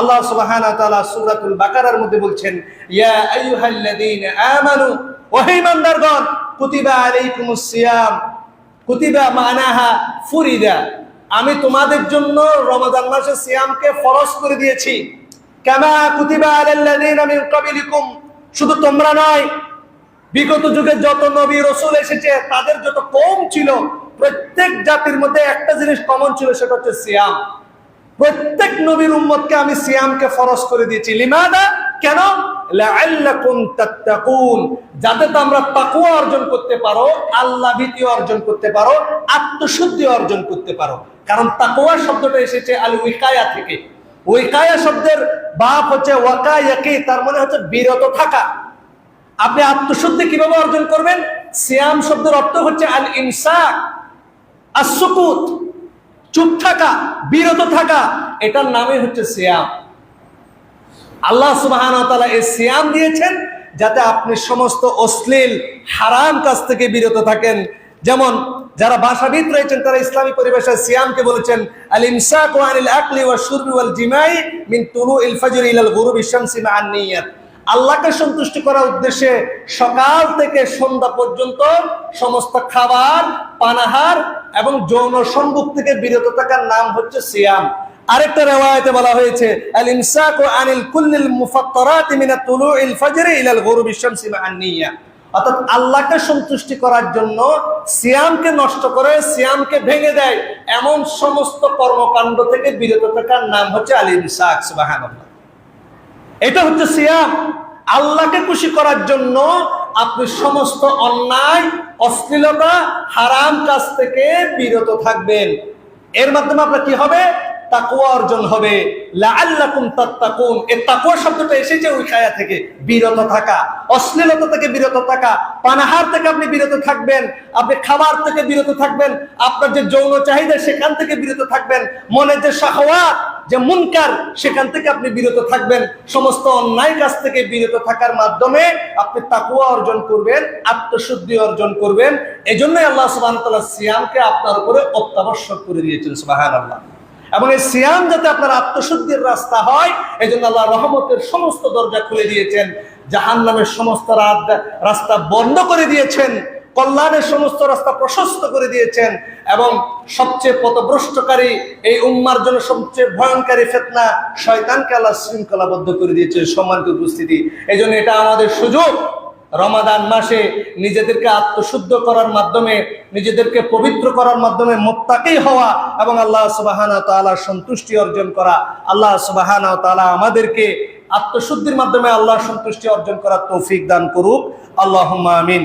আল্লাহ সুবহানাহু ওয়া তাআলা সূরাতুল বাকারার মধ্যে বলছেন, ইয়া আইয়ুহাল্লাযীনা আমানু, ওহে ইমানদারগণ, কুতিবা আলাইকুমুস সিয়াম, কুতিবা মানাহা ফুরিদা, আমি তোমাদের জন্য রমাদান মাসে সিয়ামকে ফরজ করে দিয়েছি। কামা কুতিবা আলাল্লাযীনা মিন ক্বাবলিকুম, শুধু তোমরা নয়, বিগত যুগে যত নবী রসুল এসেছে, তাদের যত কম ছিল, প্রত্যেক জাতির মধ্যে একটা জিনিস কমন ছিল, সেটা হচ্ছে সিয়াম। প্রত্যেক নবীর উম্মতকে আমি সিয়ামকে ফরজ করে দিয়েছি। লিমাদা? কেন? যাতে তোমরা তাকওয়া অর্জন করতে পারো আল্লাহ ভীতি অর্জন করতে পারো, আত্মশুদ্ধি অর্জন করতে পারো। কারণ তাকওয়া শব্দটা এসেছে আল উইকায়া থেকে। উইকায়া শব্দের বাপ হচ্ছে ওয়াকায়াকি, তার মানে হচ্ছে বিরত থাকা। আপনি আত্মশুদ্ধি কীভাবে অর্জন করবেন? সিয়াম শব্দের অর্থ হচ্ছে আল ইনসাক আসুকুত চুপ থাকা, বিরত থাকা, এটার নামে হচ্ছে সিয়াম। আল্লাহ সুবাহান এই সিয়াম দিয়েছেন যাতে আপনি সমস্ত অশ্লীল, হারাম কাজ থেকে বিরত থাকেন। যেমন, যারা ভাষাবিদ রয়েছেন, তারা ইসলামী পরিবেশে সিয়ামকে বলেছেন আল ইমসাক আনিল আকলি ওয়া শুরবি ওয়াল জিমাই মিন তুলু ইল ফজর ইলাল গুরুবি শামসি মা'আন নিয়াত। আল্লাহকে সন্তুষ্ট করার উদ্দেশ্যে সকাল থেকে সন্ধ্যা পর্যন্ত সমস্ত খাবার, পানাহার এবং যৌন সম্ভোগ থেকে বিরত থাকার নাম হচ্ছে সিয়াম। আরেকটা রেওয়ায়তে বলা হয়েছে আল ইমসাকু আনিল কুল্লিল মুফাত্তারাতি মিনা তুলুইল ফজরি ইলাল গুরুবি শামসি মা'আন নিয়াত অর্থাৎ আল্লাহকে সন্তুষ্টি করার জন্য সিয়ামকে নষ্ট করে সিয়ামকে ভেঙে দেয় এমন সমস্ত কর্মকাণ্ড থেকে বিরত থাকার নাম হচ্ছে আল ইমসাক সুবহানাল্লাহ। এটা হচ্ছে সিয়াম। আল্লাহকে খুশি করার জন্য আপনি সমস্ত অন্যায়, অশ্লীলতা, হারাম কাজ থেকে বিরত থাকবেন। এর মাধ্যমে আপনার কি হবে? তাকুয়া অর্জন হবে। শব্দটা এসেছে ওই খায়া থেকে। বিরত থাকা, অশ্লীলতা থেকে বিরত থাকা, পানাহার থেকে আপনি বিরত থাকবেন, আপনি খাবার থেকে বিরত থাকবেন, আপনার যে যৌন চাহিদা সেখান থেকে বিরত থাকবেন, মনের যে যে মুনকার, সেখান থেকে আপনি বিরত থাকবেন। সমস্ত অন্যায় কাজ থেকে বিরত থাকার মাধ্যমে আপনি তাকুয়া অর্জন করবেন, আত্মশুদ্ধি অর্জন করবেন। এজন্যই আল্লাহ তাআলা সিয়ামকে আপনার উপরে অত্যাবশ্যক করে দিয়েছেন, সুবহানাল্লাহ। এবং এই সিয়াম যাতে আপনার আত্মশুদ্ধির রাস্তা হয় এই জন্য আল্লাহ রহমতের সমস্ত দরজা খুলে দিয়েছেন জাহান নামের সমস্ত রাস্তা বন্ধ করে দিয়েছেন, কল্যাণের সমস্ত রাস্তা প্রশস্ত করে দিয়েছেন, এবং সবচেয়ে পথভ্রষ্টকারী এই উম্মার জন্য সবচেয়ে ভয়ঙ্করী ফেতনা শয়তানকে আল্লাহ শৃঙ্খলাবদ্ধ করে দিয়েছে সম্মানিত উপস্থিতি। এই এটা আমাদের সুযোগ। রমাদান মাসে নিজেদেরকে আত্মশুদ্ধ করার মাধ্যমে, নিজেদেরকে পবিত্র করার মাধ্যমে মোত্তাকেই হওয়া এবং আল্লাহ সুবাহানা তালার সন্তুষ্টি অর্জন করা। আল্লাহ সুবাহানা তালা আমাদেরকে আত্মশুদ্ধির মাধ্যমে আল্লাহ সন্তুষ্টি অর্জন করার তৌফিক দান করুক। আল্লাহ আমিন।